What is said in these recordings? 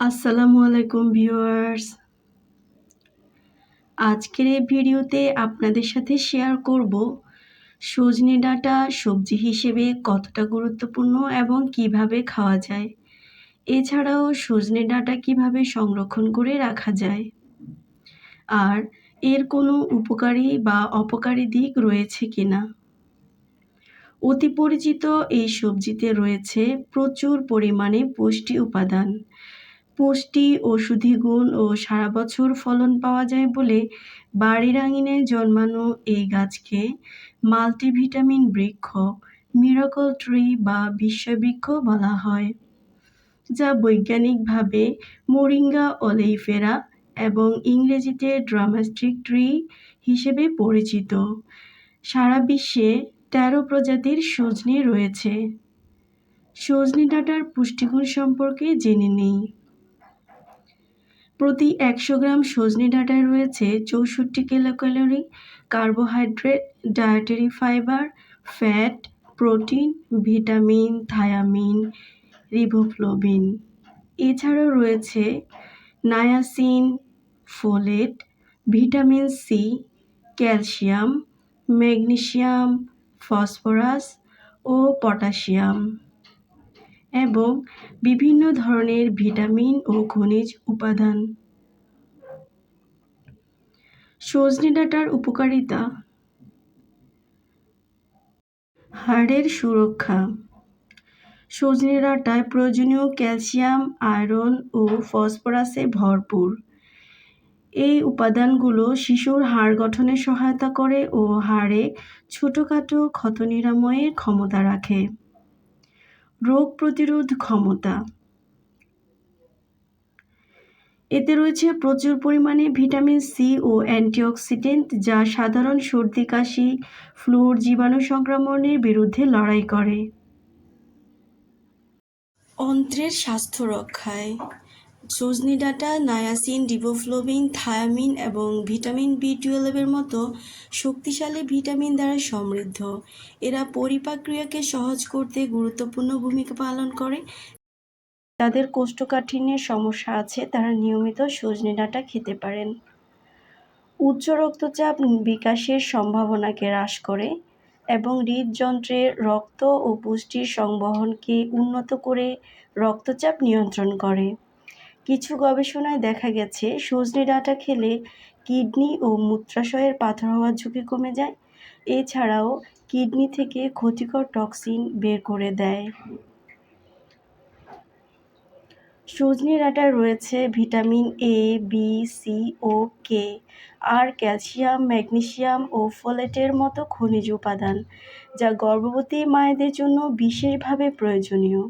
আসসালামু আলাইকুম ভিউয়ার্স। আজকের এই ভিডিওতে আপনাদের সাথে শেয়ার করব সজনে ডাঁটা সবজি হিসেবে কতটা গুরুত্বপূর্ণ এবং কীভাবে খাওয়া যায়। এছাড়াও সজনে ডাঁটা কীভাবে সংরক্ষণ করে রাখা যায়। আর এর কোনো উপকারী বা অপকারী দিক রয়েছে কিনা? অতি পরিচিত এই সবজিতে রয়েছে প্রচুর পরিমাণে পুষ্টি উপাদান। পুষ্টি, ওষুধি গুণ ও সারা বছর ফলন পাওয়া যায় বলে বাড়ির আঙিনে জন্মানো এই গাছকে মাল্টিভিটামিন বৃক্ষ, মিরাকল ট্রি বা বিশ্ববৃক্ষ বলা হয়, যা বৈজ্ঞানিকভাবে মোরিঙ্গা অলেইফেরা এবং ইংরেজিতে ড্রামাস্টিক ট্রি হিসেবে পরিচিত। সারা বিশ্বে তেরো প্রজাতির সজনে রয়েছে। সজনে ডাঁটার পুষ্টিগুণ সম্পর্কে জেনে নেই। প্রতি একশো গ্রাম সজনে ডাঁটায় রয়েছে চৌষট্টি kilocalorie, carbohydrate, dietary fibre, fat, protein, vitamin, thiamine, riboflavin. এছাড়াও রয়েছে niacin folate, vitamin C, calcium magnesium phosphorus ও পটাশিয়াম এবং বিভিন্ন ধরনের ভিটামিন ও খনিজ উপাদান। সজনে ডাঁটার উপকারিতা। হাড়ের সুরক্ষা। সজনে ডাঁটায় প্রয়োজনীয় ক্যালসিয়াম, আয়রন ও ফসফরাসে ভরপুর। এই উপাদানগুলো শিশুর হাড় গঠনে সহায়তা করে ও হাড়ে ছোটোখাটো ক্ষত নিরাময়ের ক্ষমতা রাখে। রোগ প্রতিরোধ ক্ষমতা। এতে রয়েছে প্রচুর পরিমাণে ভিটামিন সি ও অ্যান্টিঅক্সিডেন্ট যা সাধারণ সর্দি, কাশি, ফ্লুর জীবাণু সংক্রমণের বিরুদ্ধে লড়াই করে। অন্ত্রের স্বাস্থ্য রক্ষায় সজনি ডাটা নায়াসিন, ডিবোফ্লোবিন, থায়ামিন এবং ভিটামিন বি টুয়েলভের মতো শক্তিশালী ভিটামিন দ্বারা সমৃদ্ধ। এরা পরিপাক ক্রিয়াকে সহজ করতে গুরুত্বপূর্ণ ভূমিকা পালন করে। তাদের কোষ্ঠকাঠিন্যের সমস্যা আছে, তারা নিয়মিত সজনে ডাঁটা খেতে পারেন। উচ্চ রক্তচাপ বিকাশের সম্ভাবনাকে হ্রাস করে এবং হৃদযন্ত্রের রক্ত ও পুষ্টির সংবহনকে উন্নত করে রক্তচাপ নিয়ন্ত্রণ করে। কিছু গবেষণায় দেখা গেছে, সজনে ডাঁটা খেলে কিডনি ও মূত্রাশয়ের পাথর হওয়ার ঝুঁকি কমে যায়। এছাড়াও কিডনি থেকে ক্ষতিকর টক্সিন বের করে দেয়। সজনে ডাঁটায় রয়েছে ভিটামিন এ বি সি ও কে আর ক্যালসিয়াম, ম্যাগনেসিয়াম ও ফোলেটের মতো খনিজ উপাদান যা গর্ভবতী মায়েদের জন্য বিশেষভাবে প্রয়োজনীয়।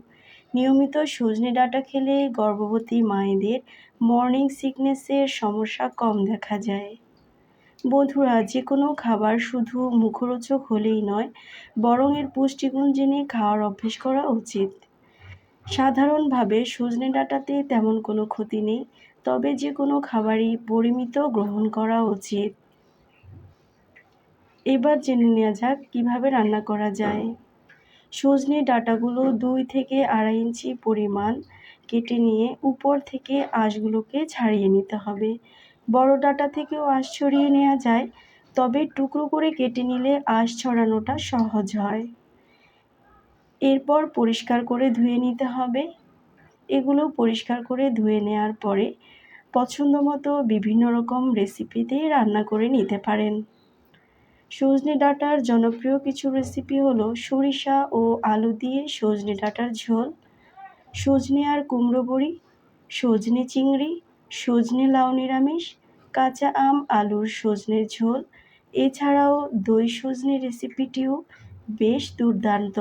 নিয়মিত সজনে ডাঁটা খেলে গর্ভবতী মায়েদের মর্নিং সিকনেসের সমস্যা কম দেখা যায়। বন্ধুরা যে কোনো খাবার শুধু মুখরোচক হলেই নয়, বরং এর পুষ্টিগুণ জেনে খাওয়ার অভ্যেস করা উচিত। সাধারণভাবে সজনে ডাঁটাতে তেমন কোনো ক্ষতি নেই, তবে যে কোনো খাবারই পরিমিত গ্রহণ করা উচিত। এবার জেনে নেওয়া যাক কীভাবে রান্না করা যায়। সজনে ডাঁটাগুলো দুই থেকে আড়াই ইঞ্চি পরিমাণ কেটে নিয়ে উপর থেকে আঁশগুলোকে ছাড়িয়ে নিতে হবে। বড় ডাঁটা থেকেও আঁশ ছড়িয়ে নেওয়া যায়, তবে টুকরো করে কেটে নিলে আঁশ ছড়ানোটা সহজ হয়। এরপর পরিষ্কার করে ধুয়ে নিতে হবে। এগুলো পরিষ্কার করে ধুয়ে নেওয়ার পরে পছন্দ মতো বিভিন্ন রকম রেসিপিতে রান্না করে নিতে পারেন। সজনে ডাঁটার জনপ্রিয় কিছু রেসিপি হলো সরিষা ও আলু দিয়ে সজনে ডাঁটার ঝোল, সজনে আর কুমড়ো বড়ি, সজনে চিংড়ি, সজনে লাউ নিরামিষ, কাঁচা আম, আলুর সজনের ঝোল। এছাড়াও দই সজনে রেসিপিটিও বেশ দুর্দান্ত।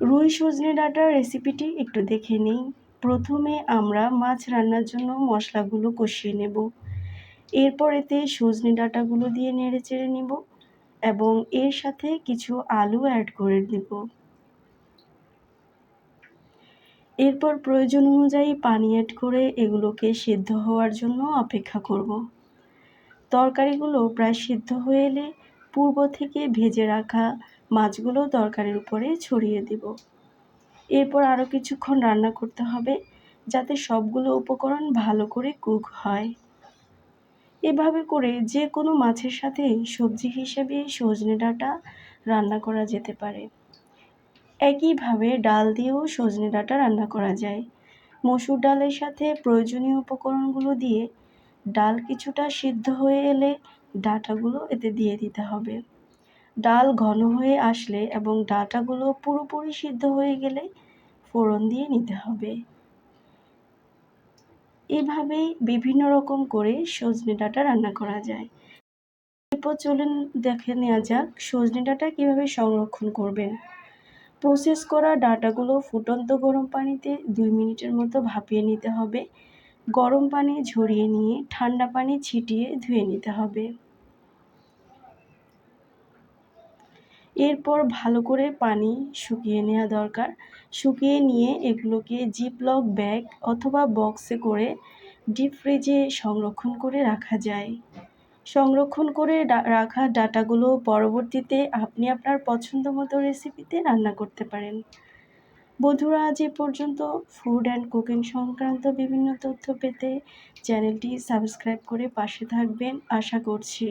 রুই সজনে ডাঁটার রেসিপিটি একটু দেখে নিই। প্রথমে আমরা মাছ রান্নার জন্য মশলাগুলো কষিয়ে নেব। এরপর এতে সজনে ডাঁটাগুলো দিয়ে নেড়ে চেড়ে নেব এবং এর সাথে কিছু আলু অ্যাড করে দেব এরপর প্রয়োজন অনুযায়ী পানি অ্যাড করে এগুলোকে সিদ্ধ হওয়ার জন্য অপেক্ষা করব। তরকারিগুলো প্রায় সিদ্ধ হয়ে এলে পূর্ব থেকে ভেজে রাখা মাছগুলো তরকারির উপরে ছড়িয়ে দেব। এরপর আরও কিছুক্ষণ রান্না করতে হবে যাতে সবগুলো উপকরণ ভালো করে কুক হয়। এভাবে করে যে কোনো মাছের সাথে সবজি হিসেবে সজনে ডাঁটা রান্না করা যেতে পারে। একইভাবে ডাল দিয়েও সজনে ডাঁটা রান্না করা যায়। মসুর ডালের সাথে প্রয়োজনীয় উপকরণগুলো দিয়ে ডাল কিছুটা সিদ্ধ হয়ে এলে ডাঁটাগুলো এতে দিয়ে দিতে হবে। ডাল ঘন হয়ে আসলে এবং ডাঁটাগুলো পুরোপুরি সিদ্ধ হয়ে গেলে ফোড়ন দিয়ে নিতে হবে। এভাবেই বিভিন্ন রকম করে সজনে ডাঁটা রান্না করা যায়। এরপর চলুন দেখে নেওয়া যাক সজনে ডাঁটা কীভাবে সংরক্ষণ করবেন। প্রসেস করা ডাটাগুলো ফুটন্ত গরম পানিতে দুই মিনিটের মতো ভাপিয়ে নিতে হবে। গরম পানি ঝরিয়ে নিয়ে ঠান্ডা পানি ছিটিয়ে ধুয়ে নিতে হবে। এরপর ভালো করে পানি শুকিয়ে নেওয়া দরকার। শুকিয়ে নিয়ে এগুলোকে জিপলক ব্যাগ অথবা বক্সে করে ডিপ ফ্রিজে সংরক্ষণ করে রাখা যায়। সংরক্ষণ করে রাখা ডাটাগুলো পরবর্তীতে আপনি আপনার পছন্দ মতো রেসিপিতে রান্না করতে পারেন। বন্ধুরা, আজ এ পর্যন্ত ফুড অ্যান্ড কুকিং সংক্রান্ত বিভিন্ন তথ্য পেতে চ্যানেলটি সাবস্ক্রাইব করে পাশে থাকবেন। আশা করছি।